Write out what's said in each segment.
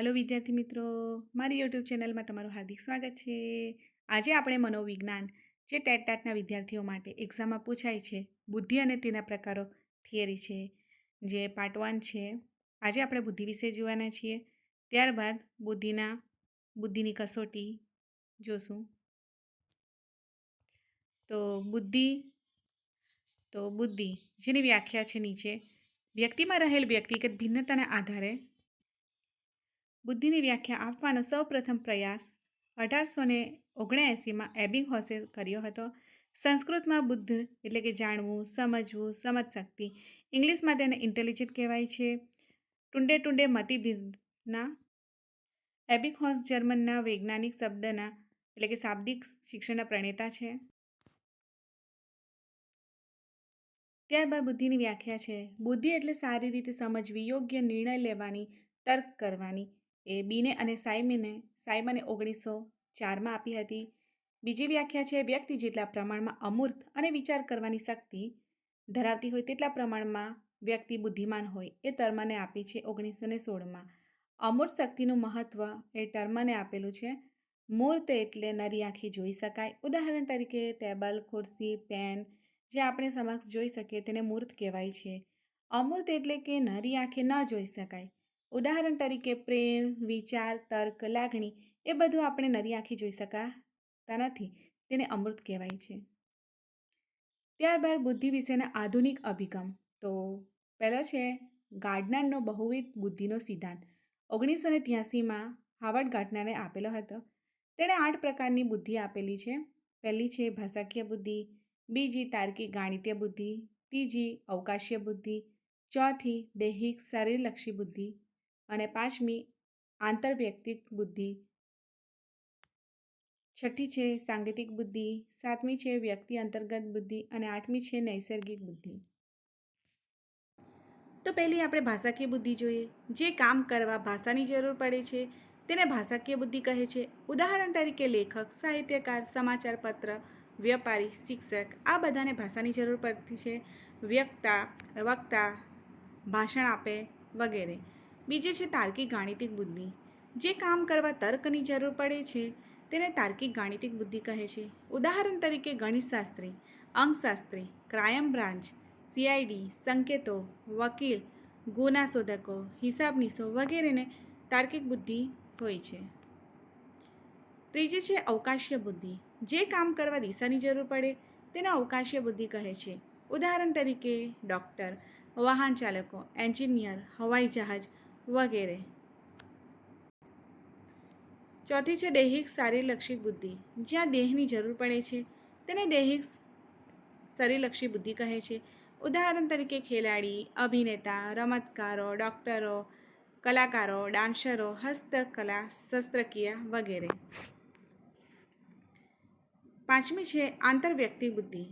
Hello, વિદ્યાર્થી મિત્રો. મારી યુટ્યુબ ચેનલમાં તમારું હાર્દિક સ્વાગત છે. આજે આપણે મનોવિજ્ઞાન, જે ટેટ ટાટના વિદ્યાર્થીઓ માટે એક્ઝામમાં પૂછાય છે, બુદ્ધિ અને તેના પ્રકારો થિયરી છે, જે પાર્ટ વન છે. આજે આપણે બુદ્ધિ વિશે જોવાના છીએ. ત્યારબાદ બુદ્ધિના, બુદ્ધિની કસોટી જોશું. તો બુદ્ધિ તો બુદ્ધિ, જેની વ્યાખ્યા છે નીચે. વ્યક્તિમાં રહેલ વ્યક્તિગત ભિન્નતાના આધારે બુદ્ધિની વ્યાખ્યા આપવાનો સૌપ્રથમ પ્રયાસ અઢારસો ને ઓગણએંસીમાં એબિંગ હોસે કર્યો હતો. સંસ્કૃતમાં બુદ્ધ એટલે કે જાણવું, સમજવું, સમજશક્તિ ઇંગ્લિશમાં તેને ઇન્ટેલિજન્ટ કહેવાય છે. ટુંડે ટુંડે મતિભિન્નના એબિક હોસ જર્મનના વૈજ્ઞાનિક શબ્દના એટલે કે શાબ્દિક શિક્ષણના પ્રણેતા છે. ત્યારબાદ બુદ્ધિની વ્યાખ્યા છે. બુદ્ધિ એટલે સારી રીતે સમજવી, યોગ્ય નિર્ણય લેવાની, તર્ક કરવાની એ બીને અને સાયમીને સાયમને ઓગણીસો ચારમાં આપી હતી. બીજી વ્યાખ્યા છે, વ્યક્તિ જેટલા પ્રમાણમાં અમૂર્ત અને વિચાર કરવાની શક્તિ ધરાવતી હોય તેટલા પ્રમાણમાં વ્યક્તિ બુદ્ધિમાન હોય એ ટર્મને આપી છે ઓગણીસો ને સોળમાં. અમૂર્ત શક્તિનું મહત્ત્વ એ ટર્મને આપેલું છે. મૂર્ત એટલે નરી આંખી જોઈ શકાય. ઉદાહરણ તરીકે ટેબલ, ખુરશી, પેન જે આપણે સમક્ષ જોઈ શકીએ તેને મૂર્ત કહેવાય છે. અમૂર્ત એટલે કે નરી આંખે ન જોઈ શકાય. ઉદાહરણ તરીકે પ્રેમ, વિચાર, તર્ક, લાગણી, એ બધું આપણે નરી આંખી જોઈ શકાતા નથી. તેને અમૃત કહેવાય છે. ત્યારબાદ બુદ્ધિ વિશેના આધુનિક અભિગમ. તો પહેલો છે, ગાર્ડનરનો બહુવિધ બુદ્ધિનો સિદ્ધાંત. ઓગણીસો ને ત્યાસીમાં હાવર્ડ ગાર્ડનરે આપેલો હતો. તેણે આઠ પ્રકારની બુદ્ધિ આપેલી છે. પહેલી છે, ભાષાકીય બુદ્ધિ. બીજી, તાર્કિક ગાણિતીય બુદ્ધિ. ત્રીજી, અવકાશીય બુદ્ધિ. ચોથી, દૈહિક, શરીરલક્ષી બુદ્ધિ. અને પાંચમી, આંતરવ્યક્તિક બુદ્ધિ. છઠ્ઠી છે સાંગીતિક બુદ્ધિ, સાતમી છે વ્યક્તિ અંતર્ગત બુદ્ધિ અને આઠમી છે નૈસર્ગિક બુદ્ધિ. તો પહેલી આપણે ભાષાકીય બુદ્ધિ જોઈએ. જે કામ કરવા ભાષાની જરૂર પડે છે, તેને ભાષાકીય બુદ્ધિ કહે છે. ઉદાહરણ તરીકે લેખક, સાહિત્યકાર, સમાચાર પત્ર, વ્યાપારી, શિક્ષક, આ બધાને ભાષાની જરૂર પડતી છે. વ્યક્તા, વક્તા, ભાષણ આપે વગેરે. બીજી છે તાર્કિક ગાણિતિક બુદ્ધિ. જે કામ કરવા તર્કની જરૂર પડે છે, તેને તાર્કિક ગાણિતિક બુદ્ધિ કહે છે. ઉદાહરણ તરીકે ગણિતશાસ્ત્રી, અંકશાસ્ત્રી, ક્રાયમ બ્રાન્ચ, સીઆઈડી, સંકેતો, વકીલ ગુના શોધકો હિસાબનીસો વગેરેને તાર્કિક બુદ્ધિ હોય છે. ત્રીજી છે અવકાશીય બુદ્ધિ. જે કામ કરવા દિશાની જરૂર પડે, તેને અવકાશીય બુદ્ધિ કહે છે. ઉદાહરણ તરીકે ડૉક્ટર વાહન ચાલકો એન્જિનિયર, હવાઈ જહાજ વગેરે. ચોથી છે દૈહિક શારીરલક્ષી બુદ્ધિ. જ્યાં દેહની જરૂર પડે છે, તેને દૈહિક શરીરલક્ષી બુદ્ધિ કહે છે. ઉદાહરણ તરીકે ખેલાડી, અભિનેતા, રમતકારો, ડૉક્ટરો, કલાકારો, ડાન્સરો, હસ્તકલા, શસ્ત્રક્રિયા વગેરે. પાંચમી છે આંતરવ્યક્તિ બુદ્ધિ.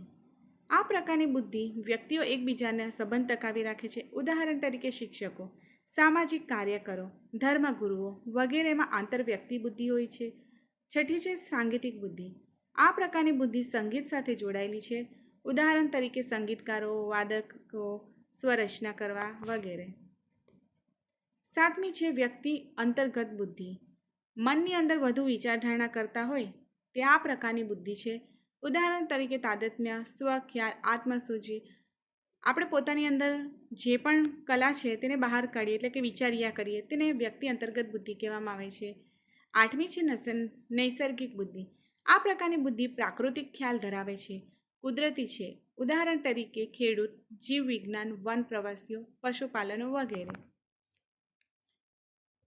આ પ્રકારની બુદ્ધિ વ્યક્તિઓ એકબીજાના સંબંધ ટકાવી રાખે છે. ઉદાહરણ તરીકે શિક્ષકો. સામાજિક કાર્યકરો ધર્મગુરુઓ વગેરેમાં આંતરવ્યક્તિ બુદ્ધિ હોય છે, છઠ્ઠી છે સાંગીતિક બુદ્ધિ. આ પ્રકારની બુદ્ધિ સંગીત સાથે જોડાયેલી છે. ઉદાહરણ તરીકે સંગીતકારો, વાદકો, સ્વરચના કરવા વગેરે. સાતમી છે વ્યક્તિ અંતર્ગત બુદ્ધિ. મનની અંદર વધુ વિચારધારણા કરતા હોય તે આ પ્રકારની બુદ્ધિ છે. ઉદાહરણ તરીકે તાદત્મ્ય સ્વખ્યાલ આત્મસૂચિ આપણે પોતાની અંદર જે પણ કલા છે તેને બહાર કાઢીએ, એટલે કે વિચાર્યા કરીએ, તેને વ્યક્તિ અંતર્ગત બુદ્ધિ કહેવામાં આવે છે. આઠમી છે નસન, નૈસર્ગિક બુદ્ધિ. આ પ્રકારની બુદ્ધિ પ્રાકૃતિક ખ્યાલ ધરાવે છે. કુદરતી છે. ઉદાહરણ તરીકે ખેડૂત, જીવ વિજ્ઞાન, વન પ્રવાસીઓ, પશુપાલનો વગેરે.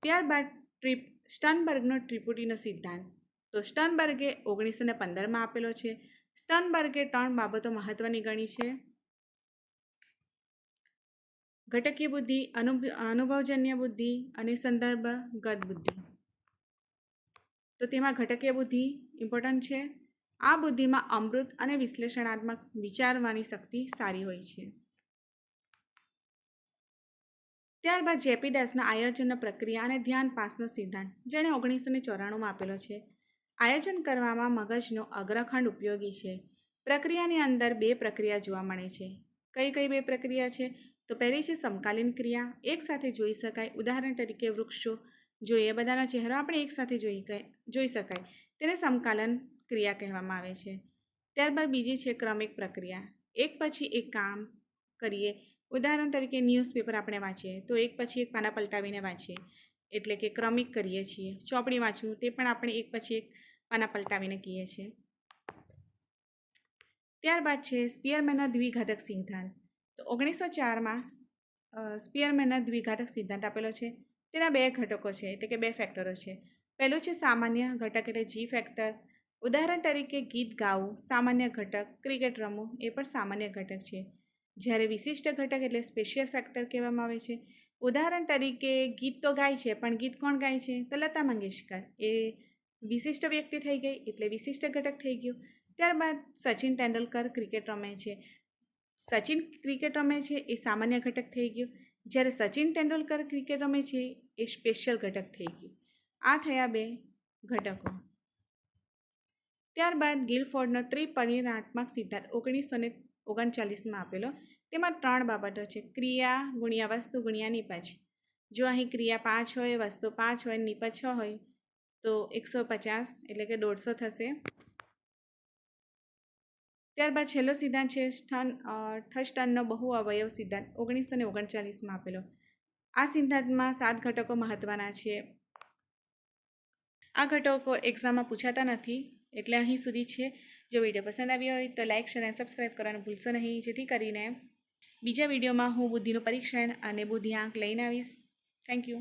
ત્યારબાદ ટ્રીપ, સ્ટનબર્ગનો ત્રિપુટીનો સિદ્ધાંત. તો સ્ટનબર્ગે ઓગણીસો ને પંદરમાં આપેલો છે. સ્ટનબર્ગે ત્રણ બાબતો મહત્ત્વની ગણી છે. ઘટકીય બુદ્ધિ અનુ અનુભવજન્ય બુદ્ધિ અને સંદર્ભગત બુદ્ધિ તો તેમાં ઘટકીય બુદ્ધિ ઇમ્પોર્ટન્ટ છે. આ બુદ્ધિમાં અમૃત અને વિશ્લેષણાત્મક વિચારવાની શક્તિ સારી હોય છે. ત્યારબાદ જેપીદાસના આયોજન પ્રક્રિયા અને ધ્યાન પાસનો સિદ્ધાંત, જેણે ઓગણીસો ને ચોરાણુંમાં આપેલો છે. આયોજન કરવામાં મગજનો અગ્રખંડ ઉપયોગી છે. પ્રક્રિયાની અંદર બે પ્રક્રિયા જોવા મળે છે. કઈ કઈ બે પ્રક્રિયા છે? તો પહેલી છે સમકાલીન ક્રિયા. એકસાથે જોઈ શકાય. ઉદાહરણ તરીકે વૃક્ષો. જોઈએ, બધાના ચહેરા આપણે એકસાથે જોઈ જોઈ શકાય. તેને સમકાલન ક્રિયા કહેવામાં આવે છે. ત્યારબાદ બીજી છે ક્રમિક પ્રક્રિયા. એક પછી એક કામ કરીએ. ઉદાહરણ તરીકે ન્યૂઝપેપર આપણે વાંચીએ. તો એક પછી એક પાના પલટાવીને વાંચીએ. એટલે કે ક્રમિક કરીએ છીએ. ચોપડી વાંચવું, તે પણ આપણે એક પછી એક પાના પલટાવીને કહીએ છીએ. ત્યારબાદ છે સ્પિયરમેનનો દ્વિઘાતક સિદ્ધાંત. ઓગણીસો ચારમાં સ્પિયરમેનનો દ્વિઘાટક સિદ્ધાંત આપેલો છે. તેના બે ઘટકો છે, એટલે કે બે ફેક્ટરો છે. પહેલું છે સામાન્ય ઘટક, એટલે જી ફેક્ટર. ઉદાહરણ તરીકે ગીત ગાવું, સામાન્ય ઘટક, ક્રિકેટ રમવું, એ પણ સામાન્ય ઘટક છે. જ્યારે વિશિષ્ટ ઘટક, એટલે સ્પેશિયલ ફેક્ટર કહેવામાં આવે છે. ઉદાહરણ તરીકે ગીત તો ગાય છે, પણ ગીત કોણ ગાય છે? તો લતા મંગેશકર. એ વિશિષ્ટ વ્યક્તિ થઈ ગઈ, એટલે વિશિષ્ટ ઘટક થઈ ગયું. ત્યારબાદ સચિન તેંડુલકર ક્રિકેટ રમે છે. સચિન ક્રિકેટ રમે છે એ સામાન્ય ઘટક થઈ ગયું. જ્યારે સચિન તેંડુલકર ક્રિકેટ રમે છે એ સ્પેશિયલ ઘટક થઈ ગયું. આ થયા બે ઘટકો. ત્યારબાદ ગિલફોર્ડનો ત્રિપરિણાત્મક સિદ્ધાંત ઓગણીસો ને ઓગણચાલીસમાં આપેલો. તેમાં ત્રણ બાબતો છે. ક્રિયા, ગુણ્યા વસ્તુ, ગુણ્યા નિપજ. જો અહીં ક્રિયા પાંચ હોય, વસ્તુ પાંચ હોય, નિપજ છ હોય, તો એકસો પચાસ એટલે કે દોઢસો થશે. ત્યારબાદ છેલ્લો સિદ્ધાંત છે સ્થન ઠષ્ટાનનો બહુ અવયવ સિદ્ધાંત, ઓગણીસો ને ઓગણચાલીસમાં આપેલો. આ સિદ્ધાંતમાં સાત ઘટકો મહત્ત્વના છે. આ ઘટકો એક્ઝામમાં પૂછાતા નથી, એટલે અહીં સુધી છે. જો વીડિયો પસંદ આવ્યો હોય તો લાઇક શેર અને સબસ્ક્રાઈબ કરવાનું ભૂલશો નહીં. જેથી કરીને બીજા વિડીયોમાં હું બુદ્ધિનું પરીક્ષણ અને બુદ્ધિઆંક લઈને આવીશ. Thank you